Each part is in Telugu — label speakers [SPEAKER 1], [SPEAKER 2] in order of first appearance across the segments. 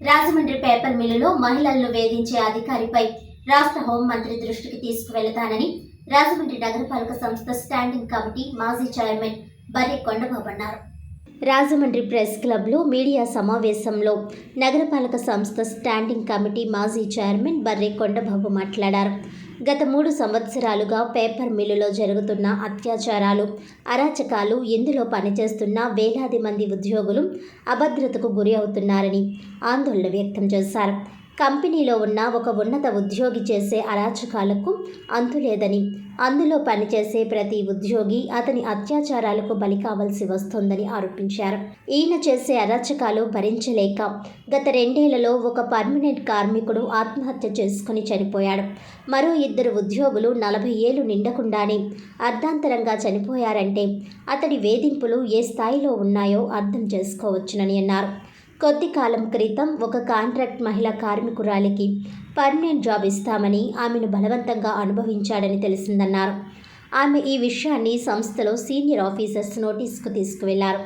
[SPEAKER 1] రాజమండ్రి పేపర్ మిల్లులో మహిళలను వేధించే అధికారిపై రాష్ట్ర హోంమంత్రి దృష్టికి తీసుకువెళతానని రాజమండ్రి నగరపాలక సంస్థ స్టాండింగ్ కమిటీ మాజీ చైర్మన్ బర్రె కొండబాబు అన్నారు. రాజమండ్రి ప్రెస్ క్లబ్లో మీడియా సమావేశంలో నగరపాలక సంస్థ స్టాండింగ్ కమిటీ మాజీ చైర్మన్ బర్రె కొండబాబు మాట్లాడారు. గత మూడు సంవత్సరాలుగా పేపర్ మిల్లులో జరుగుతున్న అత్యాచారాలు అరాచకాలు ఇందులో పనిచేస్తున్న వేలాది మంది ఉద్యోగులు అభద్రతకు గురి అవుతున్నారని ఆందోళన వ్యక్తం చేశారు. కంపెనీలో ఉన్న ఒక ఉన్నత ఉద్యోగి చేసే అరాచకాలకు అంతులేదని అందులో పనిచేసే ప్రతి ఉద్యోగి అతని అత్యాచారాలకు బలి కావాల్సి వస్తోందని ఆరోపించారు. ఈయన చేసే అరాచకాలు భరించలేక గత రెండేళ్ళలో ఒక పర్మనెంట్ కార్మికుడు ఆత్మహత్య చేసుకుని చనిపోయాడు. మరో ఇద్దరు ఉద్యోగులు నలభై ఏళ్ళు నిండకుండానే అర్ధాంతరంగా చనిపోయారంటే అతడి వేధింపులు ఏ స్థాయిలో ఉన్నాయో అర్థం చేసుకోవచ్చునని అన్నారు. కొద్ది కాలం క్రితం ఒక కాంట్రాక్ట్ మహిళా కార్మికురాలికి పర్మనెంట్ జాబ్ ఇస్తామని ఆమెను బలవంతంగా అనుభవించాడని తెలిసిందన్నారు. ఆమె ఈ విషయాన్ని సంస్థలో సీనియర్ ఆఫీసర్స్ నోటీస్కు తీసుకువెళ్ళారు.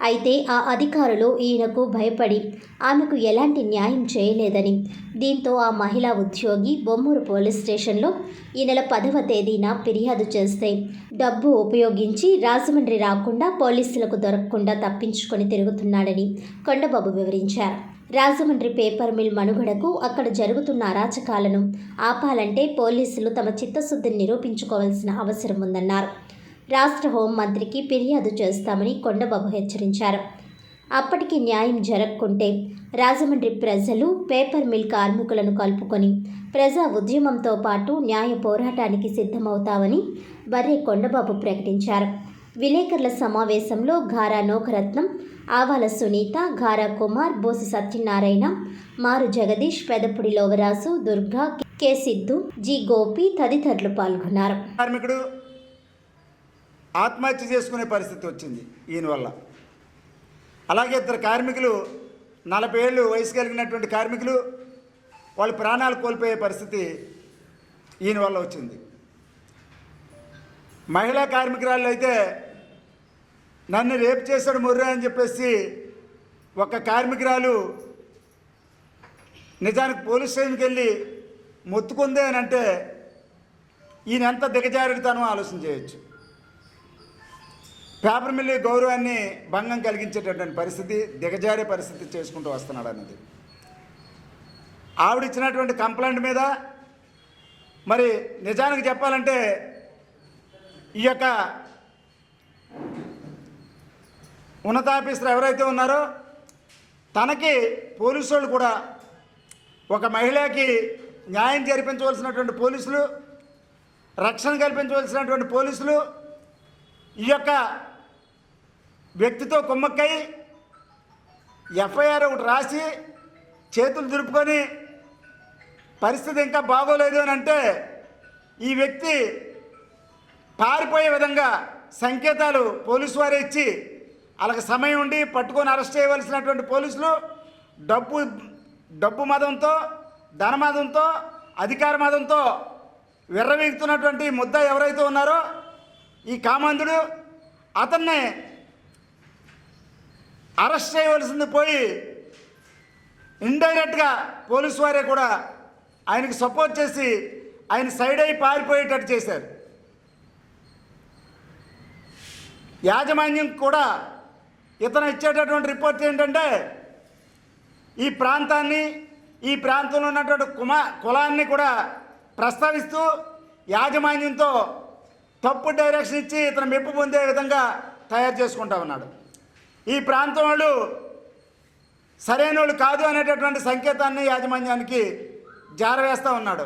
[SPEAKER 1] అయితే ఆ అధికారులు ఈయనకు భయపడి ఆమెకు ఎలాంటి న్యాయం చేయలేదని. దీంతో ఆ మహిళా ఉద్యోగి బొమ్మూరు పోలీస్ స్టేషన్లో ఈ నెల పదవ తేదీన ఫిర్యాదు చేస్తే డబ్బు ఉపయోగించి రాజమండ్రి రాకుండా పోలీసులకు దొరకకుండా తప్పించుకొని తిరుగుతున్నాడని కొండబాబు వివరించారు. రాజమండ్రి పేపర్ మిల్ మనుగడకు అక్కడ జరుగుతున్న అరాచకాలను ఆపాలంటే పోలీసులు తమ చిత్తశుద్ధిని నిరూపించుకోవాల్సిన అవసరం ఉందన్నారు. రాష్ట్ర హోంమంత్రికి ఫిర్యాదు చేస్తామని కొండబాబు హెచ్చరించారు. అప్పటికి న్యాయం జరగకుంటే రాజమండ్రి ప్రజలు పేపర్ మిల్ కార్మికులను కలుపుకొని ప్రజా ఉద్యమంతో పాటు న్యాయ పోరాటానికి సిద్ధమవుతామని బర్రె కొండబాబు ప్రకటించారు. విలేకరుల సమావేశంలో ఘారా నోకరత్నం ఆవాల సునీత ఘారా కుమార్ బోసి సత్యనారాయణ మారు జగదీష్ పెదపుడి లోవరాజు దుర్గా కె సిద్ధు జి గోపి తదితరులు పాల్గొన్నారు.
[SPEAKER 2] కార్మికుడు ఆత్మహత్య చేసుకునే పరిస్థితి వచ్చింది ఈయన వల్ల. అలాగే ఇద్దరు కార్మికులు నలభై ఏళ్ళు వయసు కలిగినటువంటి కార్మికులు వాళ్ళ ప్రాణాలు కోల్పోయే పరిస్థితి ఈయన వల్ల వచ్చింది. మహిళా కార్మికురాళ్ళు అయితే నన్ను రేపు చేశాడు ముర్రా అని చెప్పేసి ఒక కార్మికురాలు నిజానికి పోలీస్ స్టేషన్కి వెళ్ళి మొత్తుకుందే అని అంటే ఈయన ఎంత దిగజారుడుతానో ఆలోచన చేయొచ్చు. పేపర్ మిల్లు గౌరవాన్ని భంగం కలిగించేటటువంటి పరిస్థితి దిగజారే పరిస్థితి చేసుకుంటూ వస్తున్నాడు అన్నది ఆవిడ ఇచ్చినటువంటి కంప్లైంట్ మీద మరి నిజానికి చెప్పాలంటే ఈ యొక్క ఉన్నతాఫీసర్ ఎవరైతే ఉన్నారో తనకి పోలీసు వాళ్ళు కూడా ఒక మహిళకి న్యాయం జరిపించవలసినటువంటి పోలీసులు రక్షణ కల్పించవలసినటువంటి పోలీసులు ఈ యొక్క వ్యక్తితో కుమ్మక్కై ఎఫ్ఐఆర్ ఒకటి రాసి చేతులు దురుపుకొని పరిస్థితి ఇంకా బాగోలేదు అని అంటే ఈ వ్యక్తి పారిపోయే విధంగా సంకేతాలు పోలీసు వారే ఇచ్చి వాళ్ళకి సమయం ఉండి పట్టుకొని అరెస్ట్ చేయవలసినటువంటి పోలీసులు డబ్బు డబ్బు మదంతో ధనమదంతో అధికార మదంతో విర్రవీగుతున్నటువంటి ముద్ద ఎవరైతే ఉన్నారో ఈ కామాంధుడు అతన్ని అరెస్ట్ చేయవలసింది పోయి ఇండైరెక్ట్గా పోలీసు వారే కూడా ఆయనకి సపోర్ట్ చేసి ఆయన సైడ్ అయి పారిపోయేటట్టు చేశారు. యాజమాన్యం కూడా ఇతను ఇచ్చేటటువంటి రిపోర్ట్ ఏంటంటే ఈ ప్రాంతాన్ని ఈ ప్రాంతంలో ఉన్నటువంటి కుమా కులాన్ని కూడా ప్రస్తావిస్తూ యాజమాన్యంతో తప్పు డైరెక్షన్ ఇచ్చి ఇతను మెప్పు పొందే విధంగా తయారు చేసుకుంటా ఉన్నాడు. ఈ ప్రాంతం వాళ్ళు సరైన వాళ్ళు కాదు అనేటటువంటి సంకేతాన్ని యాజమాన్యానికి జారవేస్తూ ఉన్నాడు.